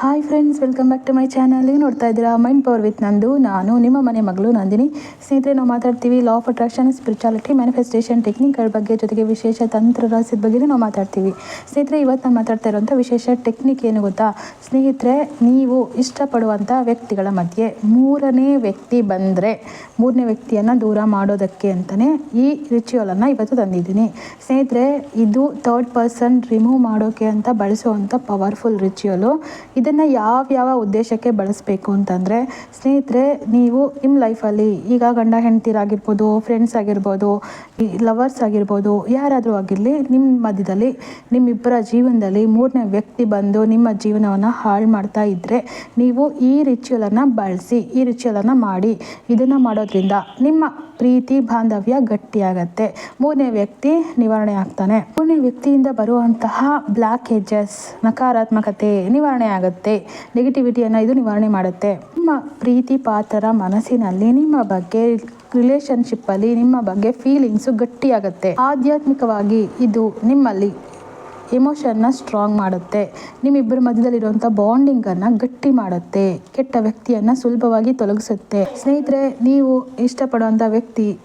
Hi friends welcome back to my channel ನೀವು ನೋಡ್ತಾ ಇದ್ದೀರಾ ಮೈಂಡ್ ಪವರ್ ವಿತ್ ನಂದು. ನಾನು ನಿಮ್ಮ ಮನೆ ಮಗಳು ನಂದಿನಿ. ಸ್ನೇಹಿತರೆ, ನಾವು ಮಾತಾಡ್ತೀವಿ law of attraction spirituality manifestation ಟೆಕ್ನಿಕ್ಗಳ ಬಗ್ಗೆ ಜೊತೆಗೆ ವಿಶೇಷ ತಂತ್ರ ರಹಸ್ಯದ ಬಗ್ಗೆ ನಾವು ಮಾತಾಡ್ತೀವಿ. ಸ್ನೇಹಿತರೆ, ಇವತ್ತು ನಾನು ಮಾತಾಡ್ತಾ ಇರುವಂಥ ವಿಶೇಷ ಟೆಕ್ನಿಕ್ ಏನು ಗೊತ್ತಾ? ಸ್ನೇಹಿತರೆ, ನೀವು ಇಷ್ಟಪಡುವಂಥ ವ್ಯಕ್ತಿಗಳ ಮಧ್ಯೆ ಮೂರನೇ ವ್ಯಕ್ತಿ ಬಂದರೆ, ಮೂರನೇ ವ್ಯಕ್ತಿಯನ್ನು ದೂರ ಮಾಡೋದಕ್ಕೆ ಅಂತಲೇ ಈ ರಿಚುವಲನ್ನು ಇವತ್ತು ತಂದಿದ್ದೀನಿ. ಸ್ನೇಹಿತರೆ, ಇದು ಥರ್ಡ್ ಪರ್ಸನ್ ರಿಮೂವ್ ಮಾಡೋಕ್ಕೆ ಅಂತ ಬಳಸುವಂಥ ಪವರ್ಫುಲ್ ರಿಚುವಲು ಇದನ್ನು ಯಾವ ಉದ್ದೇಶಕ್ಕೆ ಬಳಸಬೇಕು ಅಂತಂದರೆ, ಸ್ನೇಹಿತರೆ, ನೀವು ನಿಮ್ಮ ಲೈಫಲ್ಲಿ ಈಗ ಗಂಡ ಹೆಂಡ್ತಿರಾಗಿರ್ಬೋದು ಫ್ರೆಂಡ್ಸ್ ಆಗಿರ್ಬೋದು ಲವರ್ಸ್ ಆಗಿರ್ಬೋದು, ಯಾರಾದರೂ ಆಗಿರಲಿ ನಿಮ್ಮ ಮಧ್ಯದಲ್ಲಿ, ನಿಮ್ಮಿಬ್ಬರ ಜೀವನದಲ್ಲಿ ಮೂರನೇ ವ್ಯಕ್ತಿ ಬಂದು ನಿಮ್ಮ ಜೀವನವನ್ನು ಹಾಳು ಮಾಡ್ತಾ ಇದ್ದರೆ ನೀವು ಈ ರಿಚುವಲನ್ನು ಬಳಸಿ, ಈ ರಿಚುವಲನ್ನು ಮಾಡಿ, ಇದನ್ನು ಮಾಡೋದ್ರಿಂದ ನಿಮ್ಮ ಪ್ರೀತಿ, ಬಾಂಧವ್ಯ ಗಟ್ಟಿಯಾಗತ್ತೆ. ಮೂರನೇ ವ್ಯಕ್ತಿ ನಿವಾರಣೆ ಆಗ್ತಾನೆ. ಮೂರನೇ ವ್ಯಕ್ತಿಯಿಂದ ಬರುವಂತಹ ಬ್ಲ್ಯಾಕ್ ಹೆಜ್ಜಸ್ ನಕಾರಾತ್ಮಕತೆ ನಿವಾರಣೆ ಆಗುತ್ತೆ. ನೆಗೆಟಿವಿಟಿಯನ್ನು ಇದು ನಿವಾರಣೆ ಮಾಡುತ್ತೆ. ನಿಮ್ಮ ಪ್ರೀತಿ ಪಾತ್ರರ ಮನಸ್ಸಿನಲ್ಲಿ, ನಿಮ್ಮ ಬಗ್ಗೆ ರಿಲೇಶನ್ಶಿಪ್ಪಲ್ಲಿ ನಿಮ್ಮ ಬಗ್ಗೆ ಫೀಲಿಂಗ್ಸು ಗಟ್ಟಿಯಾಗುತ್ತೆ. ಆಧ್ಯಾತ್ಮಿಕವಾಗಿ ಇದು ನಿಮ್ಮಲ್ಲಿ ಎಮೋಷನ್ನ ಸ್ಟ್ರಾಂಗ್ ಮಾಡುತ್ತೆ. ನಿಮ್ಮಿಬ್ಬರ ಮಧ್ಯದಲ್ಲಿರುವಂಥ ಬಾಂಡಿಂಗನ್ನು ಗಟ್ಟಿ ಮಾಡುತ್ತೆ. ಕೆಟ್ಟ ವ್ಯಕ್ತಿಯನ್ನು ಸುಲಭವಾಗಿ ತೊಲಗಿಸುತ್ತೆ. ಸ್ನೇಹಿತರೆ, ನೀವು ಇಷ್ಟಪಡುವಂಥ ವ್ಯಕ್ತಿ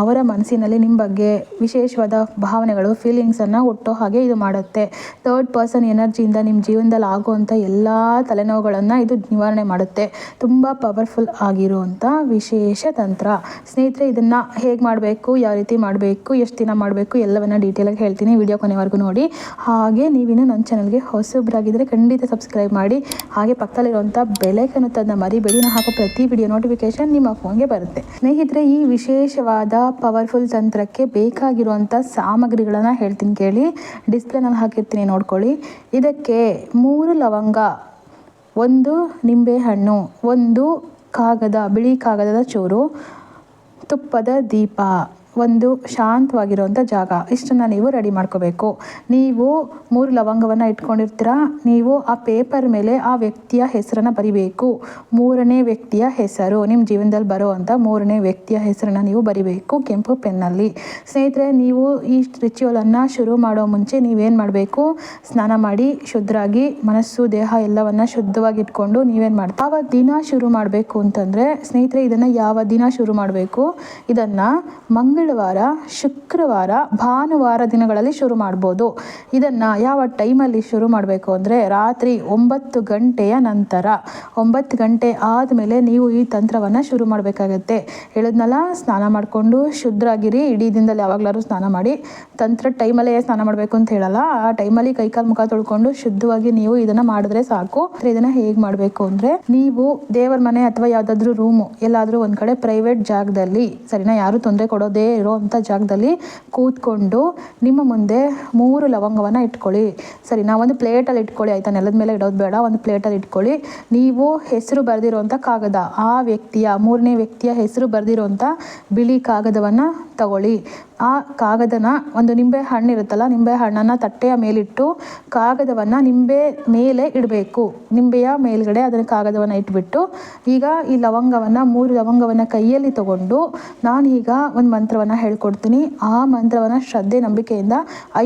ಅವರ ಮನಸ್ಸಿನಲ್ಲಿ ನಿಮ್ಮ ಬಗ್ಗೆ ವಿಶೇಷವಾದ ಭಾವನೆಗಳು ಫೀಲಿಂಗ್ಸನ್ನು ಹುಟ್ಟೋ ಹಾಗೆ ಇದು ಮಾಡುತ್ತೆ. ಥರ್ಡ್ ಪರ್ಸನ್ ಎನರ್ಜಿಯಿಂದ ನಿಮ್ಮ ಜೀವನದಲ್ಲಿ ಆಗುವಂಥ ಎಲ್ಲ ತಲೆನೋವುಗಳನ್ನು ಇದು ನಿವಾರಣೆ ಮಾಡುತ್ತೆ. ತುಂಬ ಪವರ್ಫುಲ್ ಆಗಿರುವಂಥ ವಿಶೇಷ ತಂತ್ರ. ಸ್ನೇಹಿತರೆ, ಇದನ್ನು ಹೇಗೆ ಮಾಡಬೇಕು, ಯಾವ ರೀತಿ ಮಾಡಬೇಕು, ಎಷ್ಟು ದಿನ ಮಾಡಬೇಕು, ಎಲ್ಲವನ್ನು ಡೀಟೇಲಾಗಿ ಹೇಳ್ತೀನಿ ವಿಡಿಯೋ ಕೊನೆವರೆಗೂ ನೋಡಿ. ಹಾಗೆ ನೀವಿನ್ನು ನನ್ನ ಚಾನಲ್ಗೆ ಹೊಸಬ್ರಾಗಿದ್ದರೆ ಖಂಡಿತ ಸಬ್ಸ್ಕ್ರೈಬ್ ಮಾಡಿ. ಹಾಗೆ ಪಕ್ಕದಲ್ಲಿರುವಂಥ ಬೆಲೆಕನ್ನು ತನ್ನ ಮರಿಬೇಡಿ. ಹಾಕೋ ಪ್ರತಿ ವಿಡಿಯೋ ನೋಟಿಫಿಕೇಶನ್ ನಿಮ್ಮ ಫೋನ್ಗೆ ಬರುತ್ತೆ. ಸ್ನೇಹಿತರೆ, ಈ ವಿಶೇಷವಾದ ಪವರ್ಫುಲ್ ತಂತ್ರಕ್ಕೆ ಬೇಕಾಗಿರುವಂಥ ಸಾಮಗ್ರಿಗಳನ್ನು ಹೇಳ್ತೀನಿ ಕೇಳಿ. ಡಿಸ್ಪ್ಲೇನಲ್ಲಿ ಹಾಕಿರ್ತೀನಿ ನೋಡ್ಕೊಳ್ಳಿ. ಇದಕ್ಕೆ ಮೂರು ಲವಂಗ, ಒಂದು ನಿಂಬೆಹಣ್ಣು ಒಂದು ಕಾಗದ, ಬಿಳಿ ಕಾಗದದ ಚೂರು, ತುಪ್ಪದ ದೀಪ. ಒಂದು ಶಾಂತವಾಗಿರುವಂಥ ಜಾಗ. ಇಷ್ಟನ್ನು ನೀವು ರೆಡಿ ಮಾಡ್ಕೋಬೇಕು. ನೀವು ಮೂರು ಲವಂಗವನ್ನು ಇಟ್ಕೊಂಡಿರ್ತೀರ? ನೀವು ಆ ಪೇಪರ್ ಮೇಲೆ ಆ ವ್ಯಕ್ತಿಯ ಹೆಸರನ್ನು ಬರಿಬೇಕು. ಮೂರನೇ ವ್ಯಕ್ತಿಯ ಹೆಸರು ನಿಮ್ಮ ಜೀವನದಲ್ಲಿ ಬರುವಂಥ ಮೂರನೇ ವ್ಯಕ್ತಿಯ ಹೆಸರನ್ನು ನೀವು ಬರಿಬೇಕು ಕೆಂಪು ಪೆನ್ನಲ್ಲಿ. ಸ್ನೇಹಿತರೆ, ನೀವು ಈ ರಿಚುವಲನ್ನು ಶುರು ಮಾಡೋ ಮುಂಚೆ ನೀವೇನು ಮಾಡಬೇಕು? ಸ್ನಾನ ಮಾಡಿ ಶುದ್ಧರಾಗಿ ಮನಸ್ಸು, ದೇಹ ಎಲ್ಲವನ್ನು ಶುದ್ಧವಾಗಿ ಇಟ್ಕೊಂಡು ನೀವೇನು ಮಾಡಿ ಯಾವ ದಿನ ಶುರು ಮಾಡಬೇಕು ಅಂತಂದರೆ, ಸ್ನೇಹಿತರೆ, ಇದನ್ನು ಯಾವ ದಿನ ಶುರು ಮಾಡಬೇಕು? ಇದನ್ನು ಮಂಗಳವಾರ ಶುಕ್ರವಾರ, ಭಾನುವಾರ ದಿನಗಳಲ್ಲಿ ಶುರು ಮಾಡ್ಬೋದು. ಇದನ್ನು ಯಾವ ಟೈಮಲ್ಲಿ ಶುರು ಮಾಡಬೇಕು ಅಂದರೆ ರಾತ್ರಿ ಒಂಬತ್ತು ಗಂಟೆಯ ನಂತರ. ಒಂಬತ್ತು ಗಂಟೆ ಆದಮೇಲೆ ನೀವು ಈ ತಂತ್ರವನ್ನು ಶುರು ಮಾಡಬೇಕಾಗತ್ತೆ. ಹೇಳಿದ್ನಲ್ಲ, ಸ್ನಾನ ಮಾಡಿಕೊಂಡು ಶುದ್ಧರಾಗಿರಿ ಇಡೀ ದಿನದಲ್ಲಿ ಯಾವಾಗಲಾದ್ರೂ ಸ್ನಾನ ಮಾಡಿ, ತಂತ್ರ ಟೈಮಲ್ಲೇ ಸ್ನಾನ ಮಾಡಬೇಕು ಅಂತ ಹೇಳಲ್ಲ. ಆ ಟೈಮಲ್ಲಿ ಕೈಕಾಲು ಮುಖ ತೊಳ್ಕೊಂಡು ಶುದ್ಧವಾಗಿ ನೀವು ಇದನ್ನು ಮಾಡಿದ್ರೆ ಸಾಕು. ಇದನ್ನು ಹೇಗೆ ಮಾಡಬೇಕು ಅಂದರೆ, ನೀವು ದೇವರ ಮನೆ ಅಥವಾ ಯಾವುದಾದ್ರೂ ರೂಮು ಎಲ್ಲಾದರೂ ಒಂದು ಕಡೆ ಪ್ರೈವೇಟ್ ಜಾಗದಲ್ಲಿ, ಸರಿನಾ? ಯಾರು ತೊಂದರೆ ಕೊಡೋದೇ ಇರೋವಂಥ ಜಾಗದಲ್ಲಿ ಕೂತ್ಕೊಂಡು ನಿಮ್ಮ ಮುಂದೆ ಮೂರು ಲವಂಗವನ್ನು ಇಟ್ಕೊಳ್ಳಿ. ಸರಿ ಒಂದು ಪ್ಲೇಟಲ್ಲಿ ಇಟ್ಕೊಳ್ಳಿ ಆಯಿತಾ? ನೆಲದ ಮೇಲೆ ಇಡೋದು ಬೇಡ, ಒಂದು ಪ್ಲೇಟಲ್ಲಿ ಇಟ್ಕೊಳ್ಳಿ. ನೀವು ಹೆಸರು ಬರೆದಿರುವಂಥ ಕಾಗದ, ಆ ವ್ಯಕ್ತಿಯ, ಮೂರನೇ ವ್ಯಕ್ತಿಯ ಹೆಸರು ಬರೆದಿರುವಂಥ ಬಿಳಿ ಕಾಗದವನ್ನು ತಗೊಳ್ಳಿ. ಆ ಕಾಗದನ ಒಂದು ನಿಂಬೆ ಹಣ್ಣು ಇರುತ್ತಲ್ಲ, ನಿಂಬೆ ಹಣ್ಣನ್ನು ತಟ್ಟೆಯ ಮೇಲಿಟ್ಟು ಕಾಗದವನ್ನು ನಿಂಬೆ ಮೇಲೆ ಇಡಬೇಕು. ನಿಂಬೆಯ ಮೇಲ್ಗಡೆ ಅದನ್ನು ಕಾಗದವನ್ನು ಇಟ್ಬಿಟ್ಟು ಈಗ ಈ ಲವಂಗವನ್ನು, ಮೂರು ಲವಂಗವನ್ನು ಕೈಯಲ್ಲಿ ತಗೊಂಡು ನಾನು ಈಗ ಒಂದು ಮಂತ್ರವನ್ನು ಹೇಳ್ಕೊಡ್ತೀನಿ. ಆ ಮಂತ್ರವನ್ನು ಶ್ರದ್ಧೆ, ನಂಬಿಕೆಯಿಂದ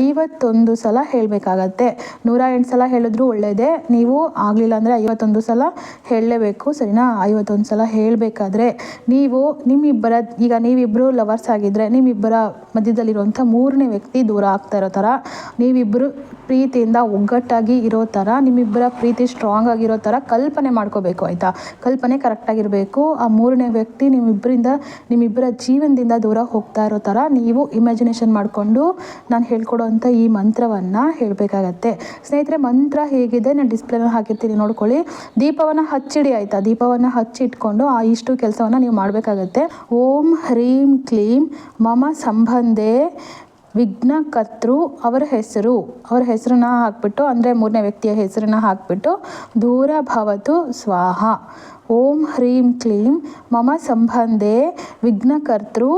ಐವತ್ತೊಂದು ಸಲ ಹೇಳಬೇಕಾಗತ್ತೆ. ನೂರ ಎಂಟು ಸಲ ಹೇಳಿದ್ರು ಒಳ್ಳೆಯದೇ ನೀವು ಆಗಲಿಲ್ಲ ಅಂದರೆ ಐವತ್ತೊಂದು ಸಲ ಹೇಳಲೇಬೇಕು, ಸರಿನಾ? ಐವತ್ತೊಂದು ಸಲ ಹೇಳಬೇಕಾದ್ರೆ ನೀವು ನಿಮ್ಮಿಬ್ಬರ, ಈಗ ನೀವಿಬ್ಬರು ಲವರ್ಸ್ ಆಗಿದ್ದರೆ ನಿಮ್ಮಿಬ್ಬರ ಮಧ್ಯದಲ್ಲಿರುವಂಥ ಮೂರನೇ ವ್ಯಕ್ತಿ ದೂರ ಆಗ್ತಾ ಇರೋ ಥರ, ನೀವಿಬ್ಬರು ಪ್ರೀತಿಯಿಂದ ಒಗ್ಗಟ್ಟಾಗಿ ಇರೋ ಥರ, ನಿಮ್ಮಿಬ್ಬರ ಪ್ರೀತಿ ಸ್ಟ್ರಾಂಗ್ ಆಗಿರೋ ಥರ ಕಲ್ಪನೆ ಮಾಡ್ಕೋಬೇಕು ಆಯಿತಾ? ಕಲ್ಪನೆ ಕರೆಕ್ಟಾಗಿರಬೇಕು ಆ ಮೂರನೇ ವ್ಯಕ್ತಿ ನಿಮ್ಮಿಬ್ಬರಿಂದ, ನಿಮ್ಮಿಬ್ಬರ ಜೀವನದಿಂದ ದೂರ ಹೋಗ್ತಾ ಇರೋ ಥರ ನೀವು ಇಮ್ಯಾಜಿನೇಷನ್ ಮಾಡಿಕೊಂಡು ನಾನು ಹೇಳ್ಕೊಡೋವಂಥ ಈ ಮಂತ್ರವನ್ನು ಹೇಳಬೇಕಾಗತ್ತೆ. ಸ್ನೇಹಿತರೆ, ಮಂತ್ರ ಹೇಗಿದೆ? ನಾನು ಡಿಸ್ಪ್ಲೇನ ಹಾಕಿರ್ತೀನಿ, ನೋಡ್ಕೊಳ್ಳಿ. ದೀಪವನ್ನು ಹಚ್ಚಿಡಿ ಆಯಿತಾ? ದೀಪವನ್ನು ಹಚ್ಚಿಟ್ಕೊಂಡು ಆ ಇಷ್ಟು ಕೆಲಸವನ್ನು ನೀವು ಮಾಡಬೇಕಾಗತ್ತೆ. ಓಂ ಹ್ರೀಂ ಕ್ಲೀಂ ಮಮ ಸಂಬಂಧೆ ವಿಘ್ನಕರ್ತೃ ಅವರ ಹೆಸರು. ಅವರ ಹೆಸರನ್ನ ಹಾಕ್ಬಿಟ್ಟು, ಅಂದರೆ ಮೂರನೇ ವ್ಯಕ್ತಿಯ ಹೆಸರನ್ನ ಹಾಕ್ಬಿಟ್ಟು, ದೂರ ಭವತು ಸ್ವಾಹ. ಓಂ ಹ್ರೀಂ ಕ್ಲೀಂ ಮಮ ಸಂಬಂಧೆ ವಿಘ್ನಕರ್ತೃ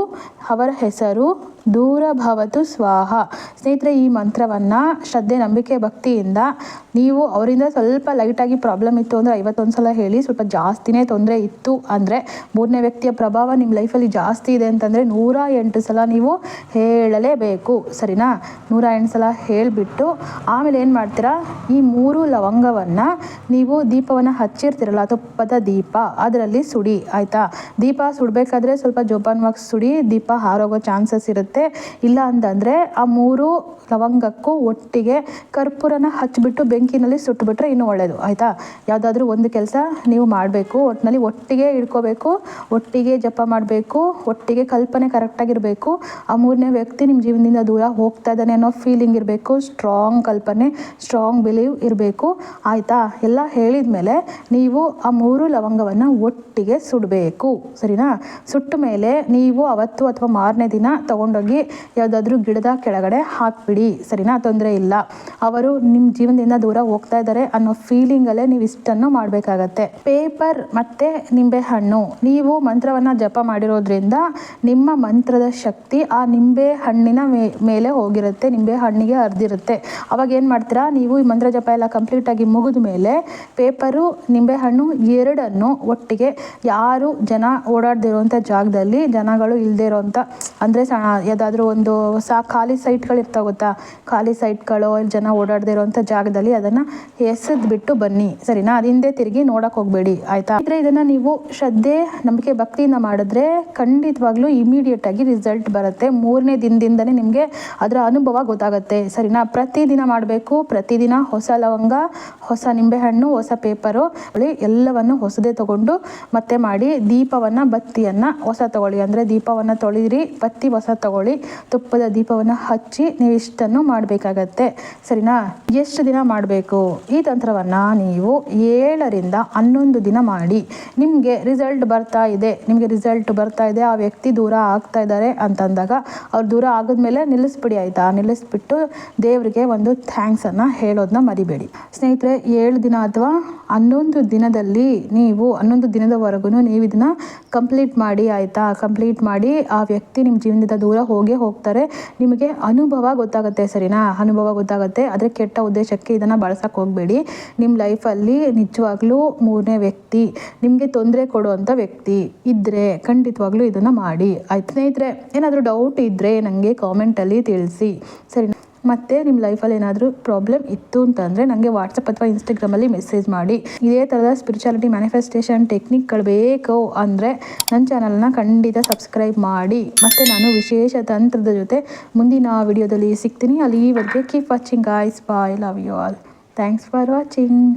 ಅವರ ಹೆಸರು. ದೂರ ಭವತು ಸ್ವಾಹ. ಸ್ನೇಹಿತರೆ, ಈ ಮಂತ್ರವನ್ನು ಶ್ರದ್ಧೆ, ನಂಬಿಕೆ, ಭಕ್ತಿಯಿಂದ ನೀವು ಅವರಿಂದ ಸ್ವಲ್ಪ ಲೈಟಾಗಿ ಪ್ರಾಬ್ಲಮ್ ಇತ್ತು ಅಂದರೆ ಐವತ್ತೊಂದು ಸಲ ಹೇಳಿ, ಸ್ವಲ್ಪ ಜಾಸ್ತಿನೇ ತೊಂದರೆ ಇತ್ತು ಅಂದರೆ ಮೂರನೇ ವ್ಯಕ್ತಿಯ ಪ್ರಭಾವ ನಿಮ್ಮ ಲೈಫಲ್ಲಿ ಜಾಸ್ತಿ ಇದೆ ಅಂತಂದರೆ ನೂರ ಎಂಟು ಸಲ ನೀವು ಹೇಳಲೇಬೇಕು. ಸರಿನಾ? ನೂರ ಎಂಟು ಸಲ ಹೇಳಿಬಿಟ್ಟು ಆಮೇಲೆ ಏನು ಮಾಡ್ತೀರಾ? ಈ ಮೂರು ಲವಂಗವನ್ನು ನೀವು ದೀಪವನ್ನು ಹಚ್ಚಿರ್ತೀರಲ್ಲ, ತುಪ್ಪದ ದೀಪ, ಅದರಲ್ಲಿ ಸುಡಿ, ಆಯಿತಾ? ದೀಪ ಸುಡಬೇಕಾದ್ರೆ ಸ್ವಲ್ಪ ಜೋಪಾನವಾಗಿ ಸುಡಿ, ದೀಪ ಹಾರೋಗೋ ಚಾನ್ಸಸ್ ಇರುತ್ತೆ. ಇಲ್ಲ ಅಂತಂದರೆ ಆ ಮೂರು ಲವಂಗಕ್ಕೂ ಒಟ್ಟಿಗೆ ಕರ್ಪೂರನ ಹಚ್ಚಿಬಿಟ್ಟು ಬೆಂಕಿನಲ್ಲಿ ಸುಟ್ಟುಬಿಟ್ರೆ ಇನ್ನೂ ಒಳ್ಳೆಯದು ಆಯಿತಾ? ಯಾವುದಾದ್ರೂ ಒಂದು ಕೆಲಸ ನೀವು ಮಾಡಬೇಕು. ಒಟ್ಟಿನಲ್ಲಿ ಒಟ್ಟಿಗೆ ಇಟ್ಕೋಬೇಕು ಒಟ್ಟಿಗೆ ಜಪ ಮಾಡಬೇಕು, ಒಟ್ಟಿಗೆ ಕಲ್ಪನೆ ಕರೆಕ್ಟಾಗಿರಬೇಕು. ಆ ಮೂರನೇ ವ್ಯಕ್ತಿ ನಿಮ್ಮ ಜೀವನದಿಂದ ದೂರ ಹೋಗ್ತಾ ಇದ್ದಾನೆ ಅನ್ನೋ ಫೀಲಿಂಗ್ ಇರಬೇಕು. ಸ್ಟ್ರಾಂಗ್ ಕಲ್ಪನೆ ಸ್ಟ್ರಾಂಗ್ ಬಿಲೀವ್ ಇರಬೇಕು. ಆಯಿತಾ? ಎಲ್ಲ ಹೇಳಿದ ಮೇಲೆ ನೀವು ಆ ಮೂರು ಲವಂಗವನ್ನು ಒಟ್ಟಿಗೆ ಸುಡಬೇಕು. ಸರಿನಾ? ಸುಟ್ಟ ಮೇಲೆ ನೀವು ಅವತ್ತು ಅಥವಾ ಮಾರನೇ ದಿನ ತೊಗೊಂಡೋಗಿ ಯಾವುದಾದ್ರೂ ಗಿಡದ ಕೆಳಗಡೆ ಹಾಕ್ಬಿಡಿ. ಸರಿನಾ? ತೊಂದರೆ ಇಲ್ಲ. ಅವರು ನಿಮ್ಮ ಜೀವನದಿಂದ ದೂರ ಹೋಗ್ತಾ ಇದ್ದಾರೆ ಅನ್ನೋ ಫೀಲಿಂಗಲ್ಲೇ ನೀವು ಇಷ್ಟನ್ನು ಮಾಡಬೇಕಾಗತ್ತೆ. ಪೇಪರ್ ಮತ್ತು ನಿಂಬೆಹಣ್ಣು ನೀವು ಮಂತ್ರವನ್ನು ಜಪ ಮಾಡಿರೋದ್ರಿಂದ ನಿಮ್ಮ ಮಂತ್ರದ ಶಕ್ತಿ ಆ ನಿಂಬೆ ಹಣ್ಣಿನ ಮೇಲೆ ಹೋಗಿರುತ್ತೆ. ನಿಂಬೆ ಹಣ್ಣಿಗೆ ಹರಿದಿರುತ್ತೆ. ಅವಾಗ ಏನು ಮಾಡ್ತೀರಾ? ನೀವು ಈ ಮಂತ್ರ ಜಪ ಎಲ್ಲ ಕಂಪ್ಲೀಟಾಗಿ ಮುಗಿದ ಮೇಲೆ ಪೇಪರು ನಿಂಬೆಹಣ್ಣು ಎರಡನ್ನು ಒಟ್ಟಿಗೆ ಯಾರು ಜನ ಓಡಾಡ್ದಿರೋಂಥ ಜಾಗದಲ್ಲಿ ಜನಗಳು ಇಲ್ಲದೆ ಇರೋವಂಥ ಅಂದರೆ ಯಾವುದಾದ್ರೂ ಒಂದು ಹೊಸ ಖಾಲಿ ಸೈಟ್ಗಳು ಇರ್ತಾವೆ ಗೊತ್ತಾ? ಖಾಲಿ ಸೈಟ್ಗಳು, ಇಲ್ಲಿ ಜನ ಓಡಾಡ್ದಿರೋಂಥ ಜಾಗದಲ್ಲಿ ಅದನ್ನು ಎಸೆದು ಬಿಟ್ಟು ಬನ್ನಿ. ಸರಿನಾ? ಅದು ತಿರುಗಿ ನೋಡೋಕೆ ಹೋಗಬೇಡಿ. ಆಯಿತಾ? ಆದರೆ ಇದನ್ನು ನೀವು ಶ್ರದ್ಧೆ, ನಂಬಿಕೆ, ಭಕ್ತಿಯಿಂದ ಮಾಡಿದ್ರೆ ಖಂಡಿತವಾಗ್ಲೂ ಇಮಿಡಿಯೇಟ್ ಆಗಿ ರಿಸಲ್ಟ್ ಬರುತ್ತೆ. ಮೂರನೇ ದಿನದಿಂದನೇ ನಿಮಗೆ ಅದರ ಅನುಭವ ಗೊತ್ತಾಗುತ್ತೆ. ಸರಿನಾ? ಪ್ರತಿದಿನ ಮಾಡಬೇಕು. ಪ್ರತಿದಿನ ಹೊಸ ಲವಂಗ, ಹೊಸ ನಿಂಬೆಹಣ್ಣು, ಹೊಸ ಪೇಪರು ಎಲ್ಲವನ್ನು ಹೊಸದೇ ತಗೊಂಡು ಮತ್ತೆ ಮಾಡಿ ದೀಪವನ್ನು, ಬತ್ತಿಯನ್ನು ಹೊಸ ತಗೊಳ್ಳಿ. ಅಂದರೆ ದೀಪವನ್ನು ತೊಳಿರಿ, ಬತ್ತಿ ಹೊಸ ತಗೊಳ್ಳಿ ತುಪ್ಪದ ದೀಪವನ್ನು ಹಚ್ಚಿ ನೀವು ಇಷ್ಟನ್ನು ಮಾಡಬೇಕಾಗತ್ತೆ. ಸರಿನಾ? ಎಷ್ಟು ದಿನ ಮಾಡಬೇಕು? ಈ ತಂತ್ರವನ್ನು ನೀವು ಏಳರಿಂದ ಹನ್ನೊಂದು ದಿನ ಮಾಡಿ. ನಿಮಗೆ ರಿಸಲ್ಟ್ ಬರ್ತಾ ಇದೆ. ನಿಮಗೆ ರಿಸಲ್ಟ್ ಬರ್ತಾ ಇದೆ. ಆ ವ್ಯಕ್ತಿ ದೂರ ಆಗ್ತಾ ಇದ್ದಾರೆ ಅಂತಂದಾಗ ಅವ್ರು ದೂರ ಆಗಿದ್ಮೇಲೆ ನಿಲ್ಲಿಸ್ಬಿಡಿ ಆಯಿತಾ? ನಿಲ್ಲಿಸ್ಬಿಟ್ಟು ದೇವರಿಗೆ ಒಂದು ಥ್ಯಾಂಕ್ಸನ್ನು ಹೇಳೋದನ್ನ ಮರಿಬೇಡಿ. ಸ್ನೇಹಿತರೆ, ಏಳು ದಿನ ಅಥವಾ ಹನ್ನೊಂದು ದಿನದಲ್ಲಿ ನೀವು ಹನ್ನೊಂದು ದಿನದವರೆಗೂ ನೀವು ಇದನ್ನು ಕಂಪ್ಲೀಟ್ ಮಾಡಿ ಆಯಿತಾ? ಕಂಪ್ಲೀಟ್ ಮಾಡಿ ಆ ವ್ಯಕ್ತಿ ನಿಮ್ಮ ಜೀವನದಿಂದ ದೂರ ಹೋಗೇ ಹೋಗ್ತಾರೆ. ನಿಮಗೆ ಅನುಭವ ಗೊತ್ತಾಗುತ್ತೆ ಸರಿನಾ? ಅನುಭವ ಗೊತ್ತಾಗುತ್ತೆ. ಆದರೆ ಕೆಟ್ಟ ಉದ್ದೇಶಕ್ಕೆ ಇದನ್ನು ಬಳಸಕ್ಕೆ ಹೋಗಬೇಡಿ. ನಿಮ್ಮ ಲೈಫಲ್ಲಿ ನಿಜವಾಗ್ಲೂ ಮೂರನೇ ವ್ಯಕ್ತಿ, ನಿಮಗೆ ತೊಂದರೆ ಕೊಡುವಂಥ ವ್ಯಕ್ತಿ ಇದ್ದರೆ ಖಂಡಿತವಾಗ್ಲೂ ಇದನ್ನು ಮಾಡಿ. ಆಯ್ತು ಸ್ನೇಹಿತರೆ, ಏನಾದರೂ ಡೌಟ್ ಇದ್ದರೆ ನನಗೆ ಕಾಮೆಂಟಲ್ಲಿ ತಿಳಿಸಿ. ಸರಿ ಮತ್ತು ನಿಮ್ಮ ಲೈಫಲ್ಲಿ ಏನಾದರೂ ಪ್ರಾಬ್ಲಮ್ ಇತ್ತು ಅಂತಂದರೆ ನನಗೆ ವಾಟ್ಸಪ್ ಅಥವಾ ಇನ್ಸ್ಟಾಗ್ರಾಮಲ್ಲಿ ಮೆಸೇಜ್ ಮಾಡಿ. ಇದೇ ಥರದ ಸ್ಪಿರಿಚುಯಾಲಿಟಿ ಮ್ಯಾನಿಫೆಸ್ಟೇಷನ್ ಟೆಕ್ನಿಕ್ಗಳು ಬೇಕು ಅಂದರೆ ನನ್ನ ಚಾನಲ್ನ ಖಂಡಿತ ಸಬ್ಸ್ಕ್ರೈಬ್ ಮಾಡಿ. ಮತ್ತು ನಾನು ವಿಶೇಷ ತಂತ್ರದ ಜೊತೆ ಮುಂದಿನ ವಿಡಿಯೋದಲ್ಲಿ ಸಿಗ್ತೀನಿ. ಅಲ್ಲಿವರೆಗೆ keep watching guys bye love you all thanks for watching